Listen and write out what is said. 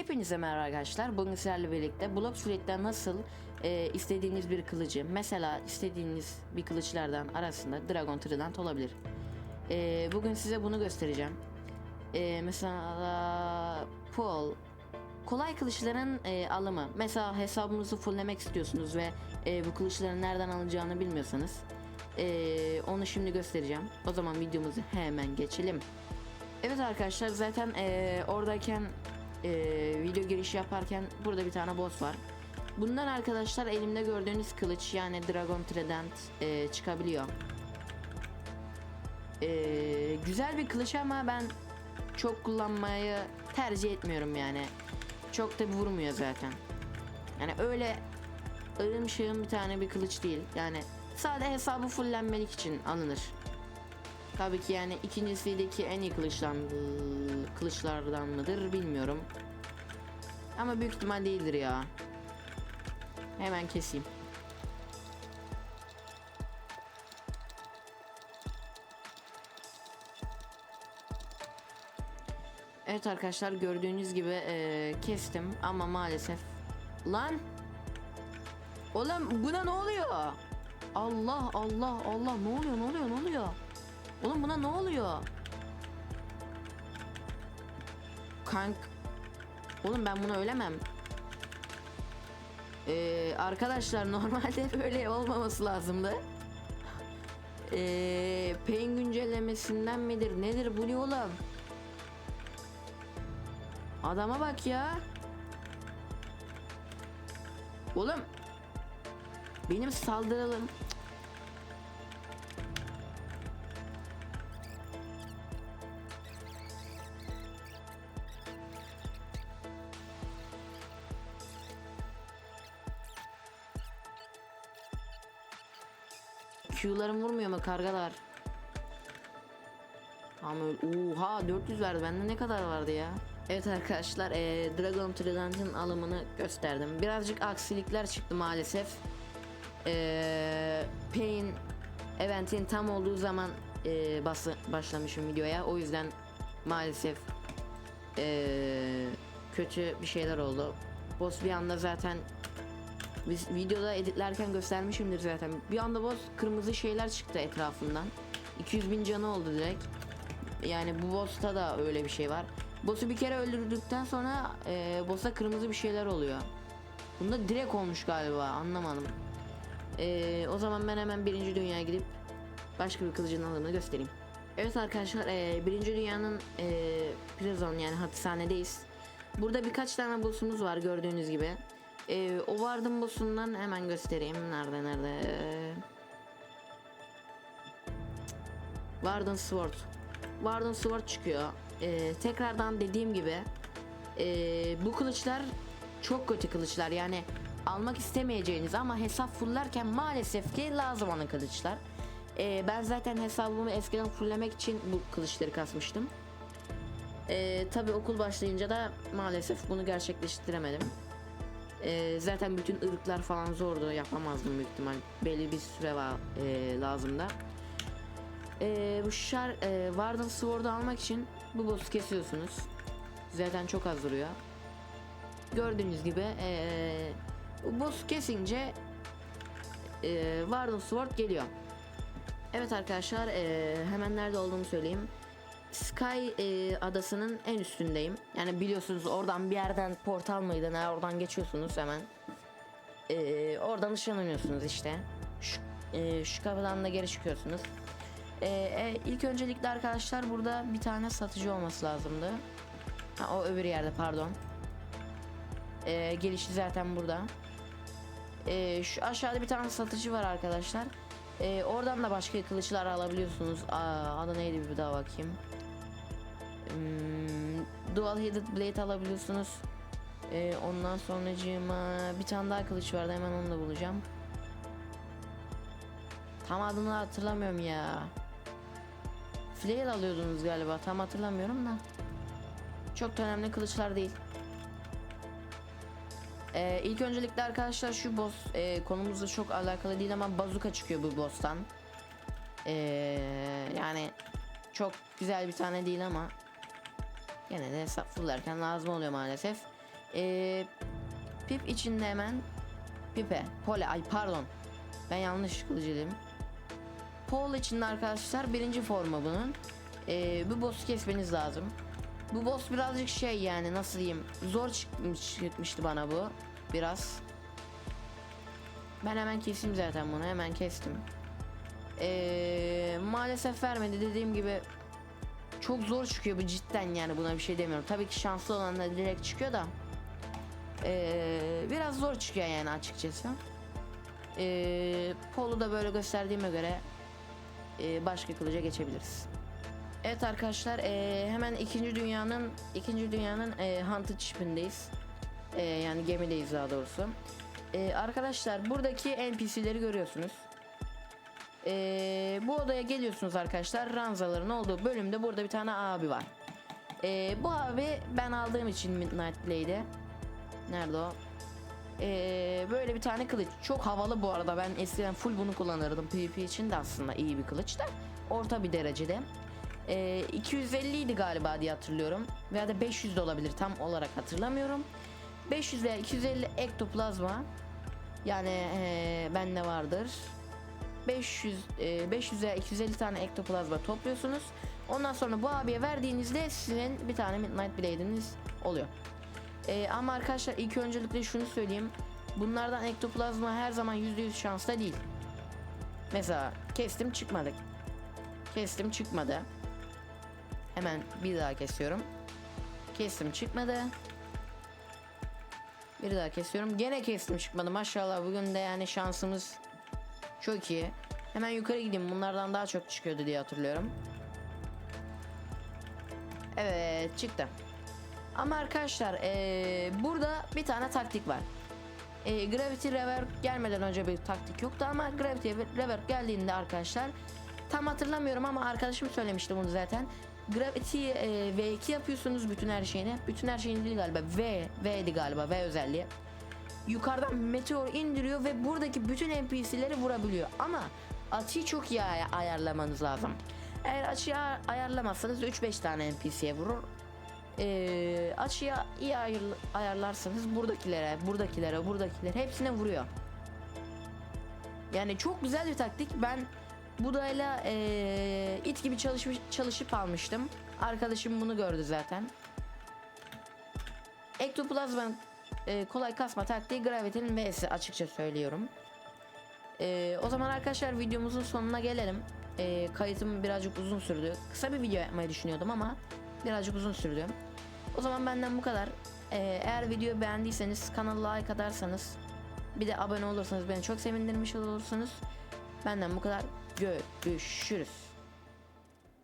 Hepinize merhaba arkadaşlar. Bugün sizlerle birlikte Blox Fleet'te nasıl e, istediğiniz bir kılıcı, mesela istediğiniz bir kılıçlardan arasında Dragon Trident olabilir. E, bugün size bunu göstereceğim. E, mesela Paul kolay kılıçların e, alımı. Mesela hesabınızı fulllemek istiyorsunuz ve e, bu kılıçların nereden alınacağını bilmiyorsanız e, onu şimdi göstereceğim. O zaman videomuzu hemen geçelim. Evet arkadaşlar zaten eee, oradayken eee, video girişi yaparken burada bir tane boss var. Bundan arkadaşlar elimde gördüğünüz kılıç yani Dragon Trident eee, çıkabiliyor. Eee, güzel bir kılıç ama ben çok kullanmayı tercih etmiyorum yani. Çok da vurmuyor zaten. Yani öyle ığım şığım bir tane bir kılıç değil. Yani sadece hesabı fullenmelik için alınır. Tabii ki yani ikincisindeki en iyi kılıçlan, kılıçlardan mıdır bilmiyorum. Ama büyük ihtimal değildir ya. Hemen keseyim. Evet arkadaşlar gördüğünüz gibi eee, kestim ama maalesef lan Oğlum buna ne oluyor? Allah Allah Allah ne oluyor ne oluyor ne oluyor? Oğlum buna ne oluyor? Kank. Oğlum ben bunu ölemem. Ee, arkadaşlar normalde böyle olmaması lazımdı. Ee, Pain güncellemesinden midir nedir bu ne oğlum? Adama bak ya. Oğlum. Benim saldıralım. Q'larım vurmuyor mu kargalar? Tamam öyle. Oha 400 verdi. Bende ne kadar vardı ya? Evet arkadaşlar eee, Dragon Trident'in alımını gösterdim. Birazcık aksilikler çıktı maalesef. Eee Pain Event'in tam olduğu zaman eee, bası, başlamışım videoya. O yüzden maalesef eee, kötü bir şeyler oldu. Boss bir anda zaten biz videoda editlerken göstermişimdir zaten. Bir anda boss kırmızı şeyler çıktı etrafından. 200 bin canı oldu direkt. Yani bu boss'ta da öyle bir şey var. Boss'u bir kere öldürdükten sonra e, boss'a kırmızı bir şeyler oluyor. Bunda direkt olmuş galiba anlamadım. E, o zaman ben hemen birinci dünyaya gidip başka bir kılıcın alımını göstereyim. Evet arkadaşlar e, birinci dünyanın e, prison yani hapishanedeyiz. Burada birkaç tane boss'umuz var gördüğünüz gibi. E, o Warden boss'undan hemen göstereyim. Nerede nerede? Warden Sword. Warden Sword çıkıyor. Ee, tekrardan dediğim gibi ee, bu kılıçlar çok kötü kılıçlar. Yani almak istemeyeceğiniz ama hesap fullerken maalesef ki lazım olan kılıçlar. Ee, ben zaten hesabımı eskiden fulllemek için bu kılıçları kasmıştım. Ee, Tabi okul başlayınca da maalesef bunu gerçekleştiremedim. Ee, zaten bütün ırklar falan zordu yapamazdım büyük ihtimal. Belli bir süre var ee, lazımda. Ee, bu şar e, Warden Sword'u almak için bu boss'u kesiyorsunuz. Zaten çok az duruyor. Gördüğünüz gibi ee, bu boss'u kesince ee, Warden Sword geliyor. Evet arkadaşlar ee, hemen nerede olduğumu söyleyeyim. Sky ee, adasının en üstündeyim. Yani biliyorsunuz oradan bir yerden portal mıydı ne oradan geçiyorsunuz hemen. Ee, oradan ışınlanıyorsunuz işte. Şu, ee, şu kapıdan da geri çıkıyorsunuz. Ee, e, ilk öncelikle arkadaşlar burada bir tane satıcı olması lazımdı. Ha, o öbür yerde pardon. Ee, gelişi zaten burada. Ee, şu aşağıda bir tane satıcı var arkadaşlar. Ee, oradan da başka kılıçlar alabiliyorsunuz. Aa, adı neydi bir daha bakayım. Hmm, Dual Headed Blade alabiliyorsunuz. Ee, ondan sonracığıma bir tane daha kılıç vardı hemen onu da bulacağım. Tam adını hatırlamıyorum ya. Flail alıyordunuz galiba tam hatırlamıyorum da. Çok da önemli kılıçlar değil. Ee, ilk öncelikle arkadaşlar şu boss e, konumuzla çok alakalı değil ama bazuka çıkıyor bu boss'tan. Ee, yani çok güzel bir tane değil ama Gene de hesap fullerken lazım oluyor maalesef. Ee, pip içinde hemen pipe, pole, ay pardon. Ben yanlış dedim. Pole içinde arkadaşlar birinci formu bunun. Ee, bu boss'u kesmeniz lazım. Bu boss birazcık şey yani nasıl diyeyim zor çıkmış, çıkmıştı bana bu biraz. Ben hemen keseyim zaten bunu hemen kestim. Ee, maalesef vermedi dediğim gibi çok zor çıkıyor bu cidden yani buna bir şey demiyorum. Tabii ki şanslı olanlar direkt çıkıyor da ee, biraz zor çıkıyor yani açıkçası. Ee, Polu da böyle gösterdiğime göre ee, başka kılıca geçebiliriz. Evet arkadaşlar ee, hemen ikinci dünyanın ikinci dünyanın ee, Hunted Ship'indeyiz. Ee, yani gemideyiz daha doğrusu. Ee, arkadaşlar buradaki NPC'leri görüyorsunuz. Ee, bu odaya geliyorsunuz arkadaşlar. Ranzaların olduğu bölümde burada bir tane abi var. Ee, bu abi ben aldığım için Midnight Blade'i. Nerede o? Ee, böyle bir tane kılıç. Çok havalı bu arada. Ben eskiden full bunu kullanırdım. PvP için de aslında iyi bir kılıç da. Orta bir derecede. Ee, 250 idi galiba diye hatırlıyorum. Veya da 500 de olabilir. Tam olarak hatırlamıyorum. 500 veya 250 ektoplazma. Yani ee, bende vardır. 500 e, 500 veya 250 tane ektoplazma topluyorsunuz. Ondan sonra bu abiye verdiğinizde sizin bir tane Midnight Blade'iniz oluyor. E, ama arkadaşlar ilk öncelikle şunu söyleyeyim. Bunlardan ektoplazma her zaman %100 şansla değil. Mesela kestim çıkmadı. Kestim çıkmadı. Hemen bir daha kesiyorum. Kestim çıkmadı. Bir daha kesiyorum. Gene kestim çıkmadı. Maşallah bugün de yani şansımız çok iyi. Hemen yukarı gideyim. Bunlardan daha çok çıkıyordu diye hatırlıyorum. Evet çıktı. Ama arkadaşlar eee, burada bir tane taktik var. Eee, Gravity Reverb gelmeden önce bir taktik yoktu ama Gravity Reverb geldiğinde arkadaşlar tam hatırlamıyorum ama arkadaşım söylemişti bunu zaten. Gravity eee, V2 yapıyorsunuz bütün her şeyini. Bütün her şeyini değil galiba. V, V'di galiba. V özelliği yukarıdan meteor indiriyor ve buradaki bütün NPC'leri vurabiliyor. Ama açıyı çok iyi ay- ayarlamanız lazım. Eğer açıyı ay- ayarlamazsanız 3-5 tane NPC'ye vurur. Ee, açıyı iyi ayır- ayarlarsanız buradakilere, buradakilere, buradakilere hepsine vuruyor. Yani çok güzel bir taktik. Ben Buda'yla ee, it gibi çalışmış, çalışıp almıştım. Arkadaşım bunu gördü zaten. Ektoplazmanın e, kolay kasma taktiği Gravity'nin V'si açıkça söylüyorum. E, o zaman arkadaşlar videomuzun sonuna gelelim. E, kayıtım birazcık uzun sürdü. Kısa bir video yapmayı düşünüyordum ama birazcık uzun sürdü. O zaman benden bu kadar. E, eğer videoyu beğendiyseniz kanala like atarsanız bir de abone olursanız beni çok sevindirmiş olursunuz. Benden bu kadar. Görüşürüz.